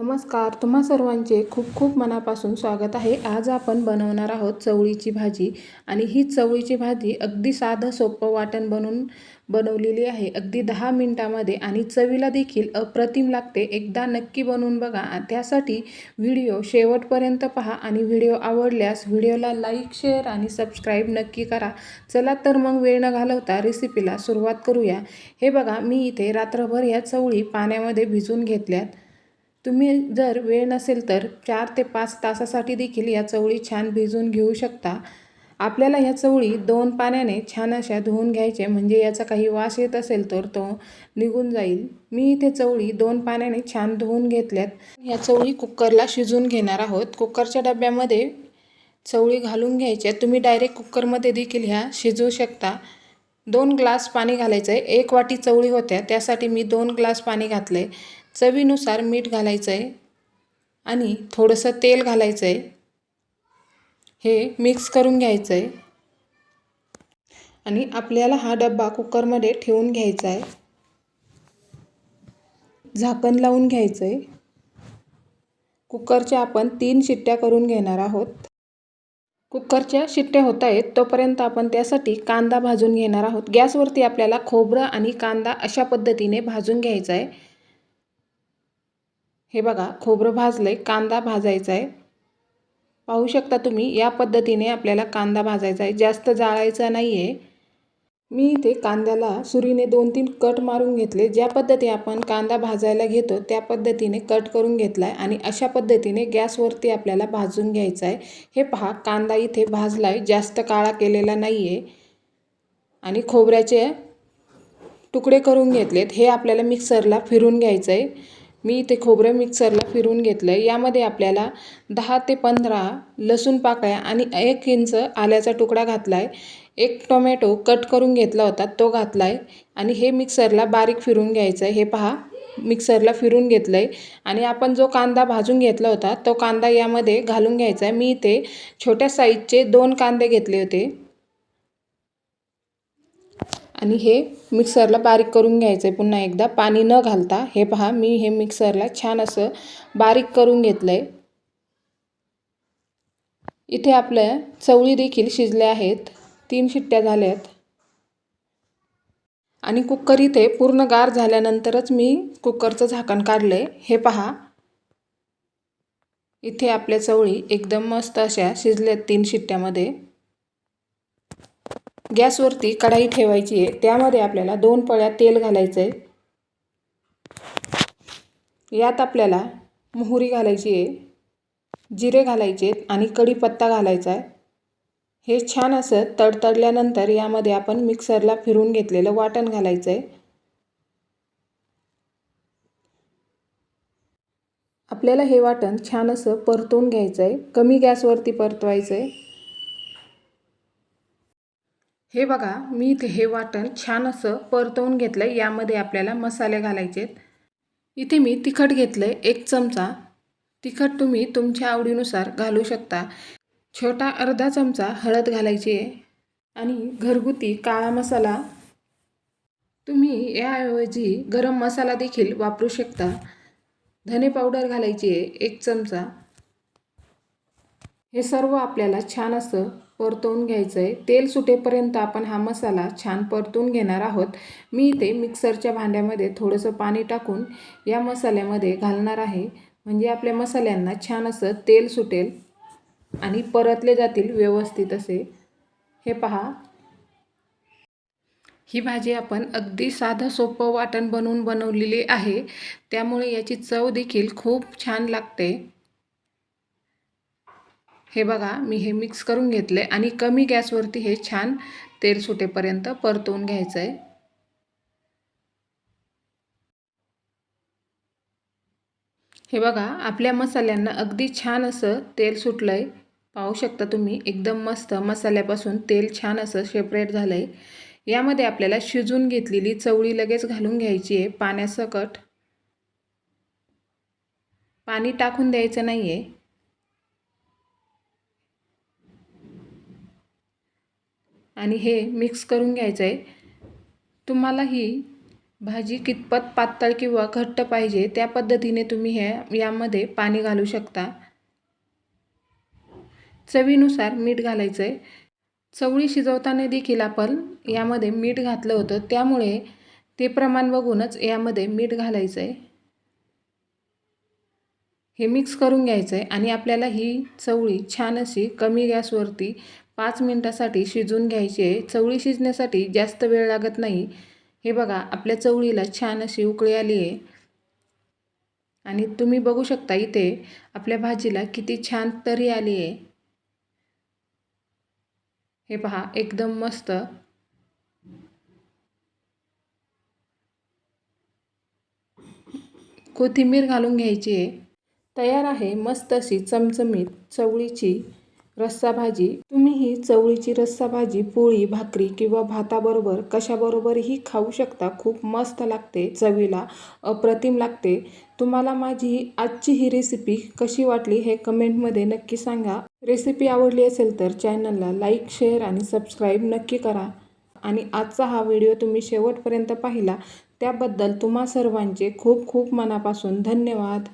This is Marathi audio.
नमस्कार तुम्हा सर्वांचे खूप खूप मनापासून स्वागत आहे. आज आपण बनवणार आहोत चवळीची भाजी आणि ही चवळीची भाजी अगदी साधं सोपं वाटण बनवून बनवलेली आहे. अगदी दहा मिनटामध्ये आणि चवीला देखील अप्रतिम लागते. एकदा नक्की बनवून बघा. त्यासाठी व्हिडिओ शेवटपर्यंत पहा आणि व्हिडिओ आवडल्यास व्हिडिओला लाईक शेअर आणि सबस्क्राईब नक्की करा. चला तर मग वेळ न घालवता रेसिपीला सुरुवात करूया. हे बघा मी इथे रात्रभर ह्या चवळी पाण्यामध्ये भिजून घेतल्यात. तुम्ही जर वेळ नसेल तर चार ते पाच तासासाठी देखील या चवळी छान भिजून घेऊ शकता. आपल्याला ह्या चवळी दोन पाण्याने छान अशा धुवून घ्यायचे म्हणजे याचा काही वास येत असेल तर तो निघून जाईल. मी इथे चवळी दोन पाण्याने छान धुवून घेतल्यात. ह्या चवळी कुकरला शिजवून घेणार आहोत. कुकरच्या डब्यामध्ये चवळी घालून घ्यायच्या तुम्ही डायरेक्ट कुकरमध्ये देखील ह्या शिजवू शकता. दोन ग्लास पाणी घालायचं आहे एक वाटी चवळी होत्या. त्यासाठी मी दोन ग्लास पाणी घातलं. आहे चवीनुसार मीठ घालायचं आहे आणि थोडंसं तेल घालायचं आहे हे मिक्स करून घ्यायचं आहे आणि आपल्याला हा डब्बा कुकरमध्ये ठेवून घ्यायचा आहे झाकण लावून घ्यायचं आहे कुकरच्या आपण तीन शिट्ट्या करून घेणार आहोत. कुकरच्या शिट्ट्या होत आहेत तोपर्यंत आपण त्यासाठी कांदा भाजून घेणार आहोत. गॅसवरती आपल्याला खोबरं आणि कांदा अशा पद्धतीने भाजून घ्यायचा आहे हे बघा खोबरं भाजलं आहे कांदा भाजायचा आहे. पाहू शकता तुम्ही या पद्धतीने आपल्याला कांदा भाजायचा आहे. जास्त जाळायचा नाही आहे मी इथे कांद्याला सुरीने दोन तीन कट मारून घेतले. ज्या पद्धती आपण कांदा भाजायला घेतो त्या पद्धतीने कट करून घेतला आहे आणि अशा पद्धतीने गॅसवरती आपल्याला भाजून घ्यायचा आहे. हे पहा कांदा इथे भाजला आहे जास्त काळा केलेला नाही आहे आणि खोबऱ्याचे तुकडे करून घेतलेत. हे आपल्याला मिक्सरला फिरून घ्यायचं आहे मी इथे खोबरं मिक्सरला फिरून घेतलं आहे यामध्ये आपल्याला दहा ते पंधरा लसूण पाकळ्या आणि एक इंच आल्याचा तुकडा घातला आहे एक टोमॅटो कट करून घेतला होता तो घातला आहे आणि हे मिक्सरला बारीक फिरून घ्यायचं आहे हे पहा मिक्सरला फिरून घेतलं आहे आणि आपण जो कांदा भाजून घेतला होता तो कांदा यामध्ये घालून घ्यायचा आहे मी इथे छोट्या साईजचे दोन कांदे घेतले होते. आणि हे मिक्सरला बारीक करून घ्यायचं आहे. पुन्हा एकदा पाणी न घालता हे पहा मी हे मिक्सरला छान असं बारीक करून घेतलं आहे इथे आपल्या चवळी देखील शिजल्या आहेत. तीन शिट्ट्या झाल्यात. आणि कुकर इथे पूर्ण गार झाल्यानंतरच मी कुकरचं झाकण काढलं आहे हे पहा. इथे आपल्या चवळी एकदम मस्त अशा शिजल्यात तीन शिट्ट्यामध्ये. गॅसवरती कढाई ठेवायची आहे. त्यामध्ये आपल्याला दोन पळ्या तेल घालायचं आहे यात आपल्याला मोहरी घालायची आहे. जिरे घालायचे आणि कढीपत्ता घालायचा आहे. हे छान असं तडतडल्यानंतर यामध्ये आपण मिक्सरला फिरून घेतलेलं वाटण घालायचं आहे आपल्याला हे वाटण छान असं परतून घ्यायचं आहे कमी गॅसवरती परतवायचं आहे हे बघा मी इथे हे वाटण छान असं परतवून घेतलं आहे यामध्ये आपल्याला मसाले घालायचे आहेत. इथे मी तिखट घेतलं आहे एक चमचा. तिखट तुम्ही तुमच्या आवडीनुसार घालू शकता. छोटा अर्धा चमचा हळद घालायची आहे. आणि घरगुती काळा मसाला. तुम्ही याऐवजी गरम मसाला देखील वापरू शकता. धने पावडर घालायची आहे एक चमचा. हे सर्व आपल्याला छान असं परतवून घ्यायचं आहे तेल सुटेपर्यंत आपण हा मसाला छान परतून घेणार आहोत. मी इथे मिक्सरच्या भांड्यामध्ये थोडंसं पाणी टाकून या मसाल्यामध्ये घालणार आहे. म्हणजे आपल्या मसाल्यांना छान असं तेल सुटेल आणि परतले जातील व्यवस्थित असे. हे पहा. ही भाजी आपण अगदी साधं सोपं वाटण बनवून बनवलेली आहे. त्यामुळे याची चव देखील खूप छान लागते. हे बघा मी हे मिक्स करून घेतले आणि कमी गॅसवरती हे छान तेल सुटेपर्यंत परतवून घ्यायचं आहे हे बघा आपल्या मसाल्यांना अगदी छान असं तेल सुटलं आहे पाहू शकता तुम्ही एकदम मस्त मसाल्यापासून तेल छान असं सेपरेट झालं आहे यामध्ये आपल्याला शिजून घेतलेली चवळी लगेच घालून घ्यायची आहे पाण्यासकट. पाणी टाकून द्यायचं नाही आहे आणि हे मिक्स करून घ्यायचं आहे तुम्हाला ही भाजी कितपत पातळ किंवा घट्ट पाहिजे त्या पद्धतीने तुम्ही हे यामध्ये पाणी घालू शकता. चवीनुसार मीठ घालायचं आहे चवळी शिजवताना देखील आपण यामध्ये मीठ घातलं होतं त्यामुळे ते प्रमाण बघूनच यामध्ये मीठ घालायचं आहे हे मिक्स करून घ्यायचं आहे आणि आपल्याला ही चवळी छान अशी कमी गॅसवरती पाच मिनटासाठी शिजून घ्यायची. आहे चवळी शिजण्यासाठी जास्त वेळ लागत नाही. हे बघा आपल्या चवळीला छान अशी उकळी आली आहे. आणि तुम्ही बघू शकता इथे आपल्या भाजीला किती छान तरी आली आहे. हे पहा एकदम मस्त. कोथिंबीर घालून घ्यायची आहे. तयार आहे मस्त अशी चमचमीत चवळीची. रस्सा भाजी तुम्ही ही चवळीची रस्सा भाजी पोळी भाकरी किंवा भाताबरोबर कशाबरोबरही खाऊ शकता. खूप मस्त लागते चवीला अप्रतिम लागते. तुम्हाला माझी आजची ही रेसिपी कशी वाटली हे कमेंटमध्ये नक्की सांगा. रेसिपी आवडली असेल तर चॅनलला लाईक शेअर आणि सबस्क्राईब नक्की करा. आणि आजचा हा व्हिडिओ तुम्ही शेवटपर्यंत पाहिला त्याबद्दल तुम्हा सर्वांचे खूप खूप मनापासून धन्यवाद.